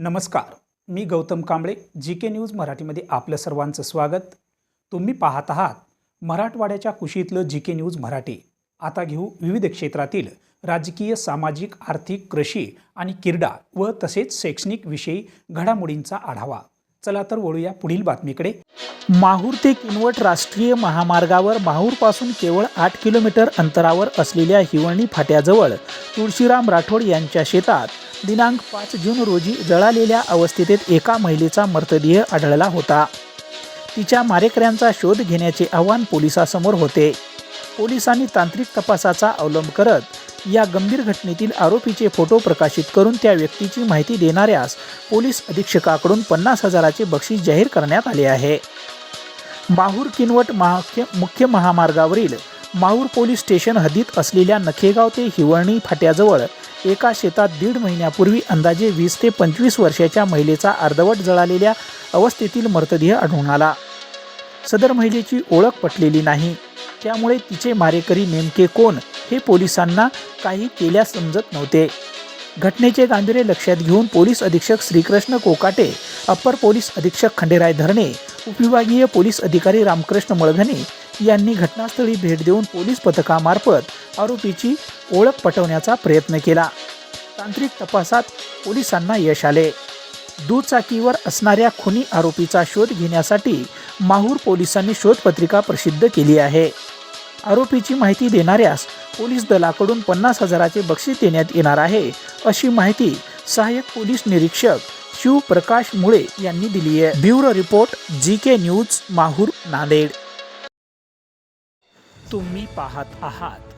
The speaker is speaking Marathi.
नमस्कार मी Gautam Kamble G K news मराठीमध्ये आपलं सर्वांचं स्वागत. तुम्ही पाहत आहात मराठवाड्याच्या कुशीतलं जी के न्यूज मराठी. आता घेऊ विविध क्षेत्रातील राजकीय सामाजिक आर्थिक कृषी आणि क्रीडा व तसेच शैक्षणिक विषयी घडामोडींचा आढावा. चला तर वळूया पुढील बातमीकडे. माहूर ते किनवट राष्ट्रीय महामार्गावर माहूरपासून केवळ आठ किलोमीटर अंतरावर असलेल्या हिवळणी फाट्याजवळ तुळशीराम राठोड यांच्या शेतात दिनांक पाच जून रोजी जळालेल्या अवस्थेत एका महिलेचा मृतदेह आढळला होता. तिच्या मारेकऱ्यांचा शोध घेण्याचे आव्हान पोलिसासमोर होते. पोलिसांनी तांत्रिक तपासाचा अवलंब करत या गंभीर घटनेतील आरोपीचे फोटो प्रकाशित करून त्या व्यक्तीची माहिती देणाऱ्यास पोलीस अधीक्षकाकडून पन्नास हजाराचे बक्षीस जाहीर करण्यात आले आहे. माहूर किनवट महा मुख्य महामार्गावरील माहूर पोलीस स्टेशन हद्दीत असलेल्या नखेगाव ते हिवळणी फाट्याजवळ एका शेतात दीड महिन्यापूर्वी अंदाजे वीस ते पंचवीस वर्षाच्या महिलेचा अर्धवट जळालेल्या अवस्थेतील मृतदेह आढळून आला. सदर महिलेची ओळख पटलेली नाही. त्यामुळे तिचे मारेकरी नेमके कोण हे पोलिसांना काही केल्यास समजत नव्हते. घटनेचे गांभीर्य लक्षात घेऊन पोलीस अधीक्षक श्रीकृष्ण कोकाटे अप्पर पोलीस अधीक्षक खंडेराय धरणे उपविभागीय पोलीस अधिकारी रामकृष्ण मळघने यांनी घटनास्थळी भेट देऊन पोलीस पथकामार्फत आरोपीची ओळख पटवण्याचा प्रयत्न केला. तांत्रिक तपासात पोलिसांना यश आले. दुचाकीवर असणाऱ्या खुनी आरोपीचा शोध घेण्यासाठी माहूर पोलिसांनी शोधपत्रिका प्रसिद्ध केली आहे. आरोपीची माहिती देणाऱ्यास पोलीस दलाकडून पन्नास हजाराचे बक्षीस देण्यात येणार आहे अशी माहिती सहाय्यक पोलीस निरीक्षक शिवप्रकाश मुळे यांनी दिली आहे. Bureau report G K news Mahur Nanded. तुम्ही पाहत आहात